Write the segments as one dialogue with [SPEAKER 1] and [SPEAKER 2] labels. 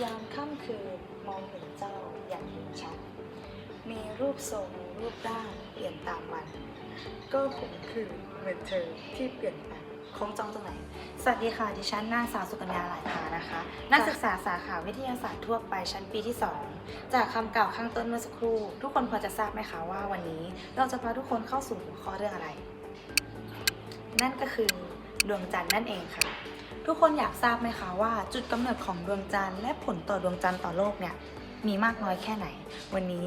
[SPEAKER 1] ยามค่ำคืนมองเห็นเจ้าอย่างเห็นชัด มีรูปทรงรูปร่างเปลี่ยนตามวัน ก็ผมคือเหมือนเธอที่เปลี่ยนไปคงจองตรงไหน
[SPEAKER 2] สวัสดีค่ะ ดิฉันนางสาวสุกัญญาหลายพานะคะ นักศึกษาสาขาวิทยาศาสตร์ทั่วไปชั้นปีที่ 2 จากคำกล่าวข้างต้นเมื่อสักครู่ ทุกคนพอจะทราบไหมคะว่าวันนี้ เราจะพาทุกคนเข้าสู่หัวข้อเรื่องอะไร นั่นก็คือ ดวงจันทร์นั่นเองค่ะ ทุกคนอยากทราบไหมคะว่า จุดกำเนิดของดวงจันทร์และผลต่อดวงจันทร์ต่อโลกเนี่ยมีมากน้อยแค่ไหน วันนี้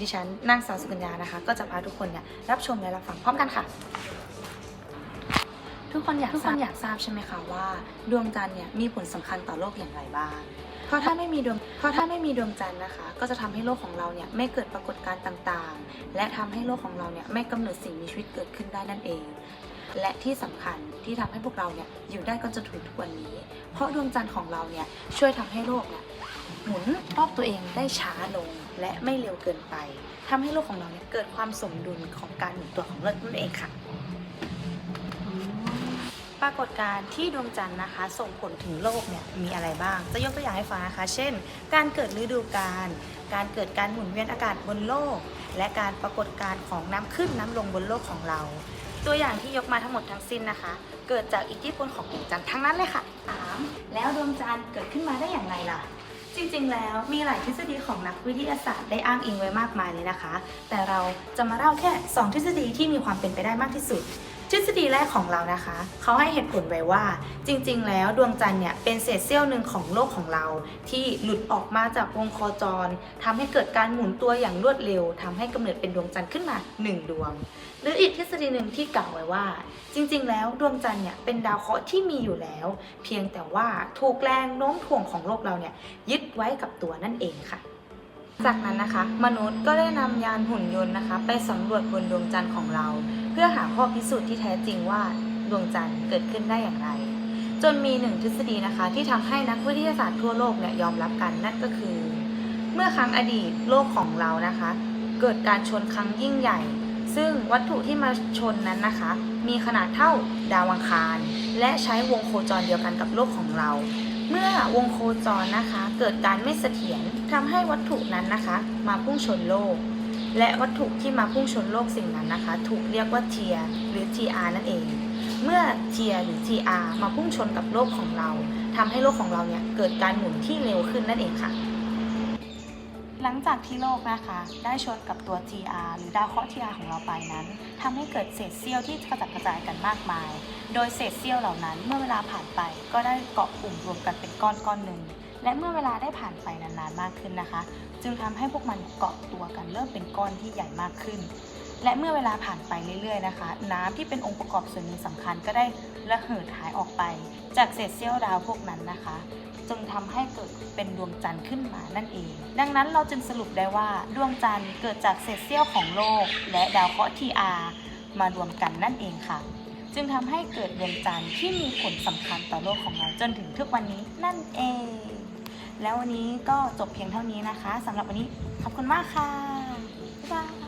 [SPEAKER 2] ดิฉันนางสาวสุกัญญานะคะ ก็จะพาทุกคนเนี่ยรับชมและรับฟังพร้อมกันค่ะ ทุกคนอยากทุกคนอยากทราบใช่ไหมคะว่า ดวงจันทร์เนี่ยมีผลสำคัญต่อโลกอย่างไรบ้างเพราะถ้าไม่มีดวงเพราะถ้าไม่มีดวงจันทร์นะคะ ก็จะทำให้โลกของเราเนี่ยไม่เกิดปรากฏการณ์ต่างๆ และทำให้โลกของเราเนี่ยไม่กำเนิดสิ่งมีชีวิตเกิดขึ้นได้นั่นเอง และที่สำคัญที่ทำให้พวกเราเนี่ยอยู่ได้กันจนถึงทุกวันนี้ เพราะดวงจันทร์ของเราเนี่ยช่วยทำให้โลกเนี่ยหมุนรอบตัวเองได้ช้าลงและไม่เร็วเกินไปทำให้โลกของเราเนี่ยเกิดความสมดุลของการหมุนตัวของโลกนั่นเองค่ะปรากฏการณ์ที่ดวงจันทร์นะคะ ส่งผลถึงโลกเนี่ยมีอะไรบ้าง จะยกตัวอย่างให้ฟังนะคะ เช่น การเกิดฤดูกาล การเกิดการหมุนเวียนอากาศบนโลก และการปรากฏการณ์ของน้ำขึ้นน้ำลงบนโลกของเรา ตัวอย่างที่ยกมาทั้งหมดทั้งสิ้นนะคะ เกิดจากอิทธิพลของดวงจันทร์ทั้งนั้นเลยค่ะถามแล้วดวงจันทร์เกิดขึ้นมาได้อย่างไรล่ะจริงๆ แล้วมีหลายทฤษฎีของนักวิทยาศาสตร์ได้อ้างอิงไว้มากมายเลยนะคะ แต่เราจะมาเล่าแค่ 2 ทฤษฎีที่มีความเป็นไปได้มากที่สุด ทฤษฎีแรกของเรานะคะ เขาให้เหตุผลไว้ว่า จริงๆ แล้วดวงจันทร์เนี่ยเป็นเศษเสี้ยวหนึ่งของโลกของเรา ที่หลุดออกมาจากวงโคจรทำให้เกิดการหมุนตัวอย่างรวดเร็วทำให้กำเนิดเป็นดวงจันทร์ขึ้นมาหนึ่งดวง หรืออีกทฤษฎีหนึ่งที่กล่าวไว้ว่า จริงๆ แล้วดวงจันทร์เนี่ยเป็นดาวเคราะห์ที่มีอยู่แล้ว เพียงแต่ว่าถูกแรงโน้มถ่วงของโลกเราเนี่ยยึดไว้กับตัวนั่นเองค่ะ จากนั้นนะคะ มนุษย์ก็ได้นำยานหุ่นยนต์นะคะ ไปสำรวจบนดวงจันทร์ของเรา เพื่อหาข้อพิสูจน์ที่แท้จริงว่าดวงจันทร์เกิดขึ้นได้อย่างไร จนมีหนึ่งทฤษฎีนะคะ ที่ทำให้นักวิทยาศาสตร์ทั่วโลกเนี่ยยอมรับกันนั่นก็คือ เมื่อครั้งอดีตโลกของเรานะคะ เกิดการชนครั้งยิ่งใหญ่ ซึ่งวัตถุที่มาชนนั้นนะคะ มีขนาดเท่าดาวอังคาร และใช้วงโคจรเดียวกันกับโลกของเรา เมื่อวงโคจรนะคะ เกิดการไม่เสถียรทำให้วัตถุนั้นนะคะ มาพุ่งชนโลก และวัตถุที่มาพุ่งชนโลกสิ่งนั้นนะคะ ถูกเรียกว่าเทียหรือ TR นั่นเอง เมื่อเทียหรือ TR มาพุ่งชนกับโลกของเราทำให้โลกของเราเนี่ยเกิดการหมุนที่เร็วขึ้นนั่นเองค่ะ หลังจากที่โลกนะคะ ได้ชนกับตัว TR หรือดาวเคราะห์ TR ของเราไปนั้นทำให้เกิดเศษเสี้ยวที่กระจัดกระจายกันมากมาย โดยเศษเสี้ยวเหล่านั้นเมื่อเวลาผ่านไปก็ได้เกาะกลุ่มรวมกันเป็นก้อนก้อนหนึ่งและเมื่อเวลาได้ผ่านไปนานๆมากขึ้นนะคะ จึงทำให้พวกมันเกาะตัวกันเริ่มเป็นก้อนที่ใหญ่มากขึ้น และเมื่อเวลาผ่านไปเรื่อยๆนะคะ น้ำที่เป็นองค์ประกอบส่วนหนึ่งสำคัญก็ได้ระเหิดหายออกไป จากเศษเสี้ยวดาวพวกนั้นนะคะจึงทำให้เกิดเป็นดวงจันทร์ขึ้นมานั่นเอง ดังนั้นเราจึงสรุปได้ว่าดวงจันทร์เกิดจากเศษเสี้ยวของโลก และดาวเคราะห์ TR มารวมกันนั่นเองค่ะ จึงทำให้เกิดดวงจันทร์ที่มีผลสำคัญต่อโลกของเราจนถึงทุกวันนี้นั่นเอง แล้ววันนี้ก็จบเพียงเท่านี้นะคะสำหรับวันนี้ขอบคุณมากค่ะบ๊ายบาย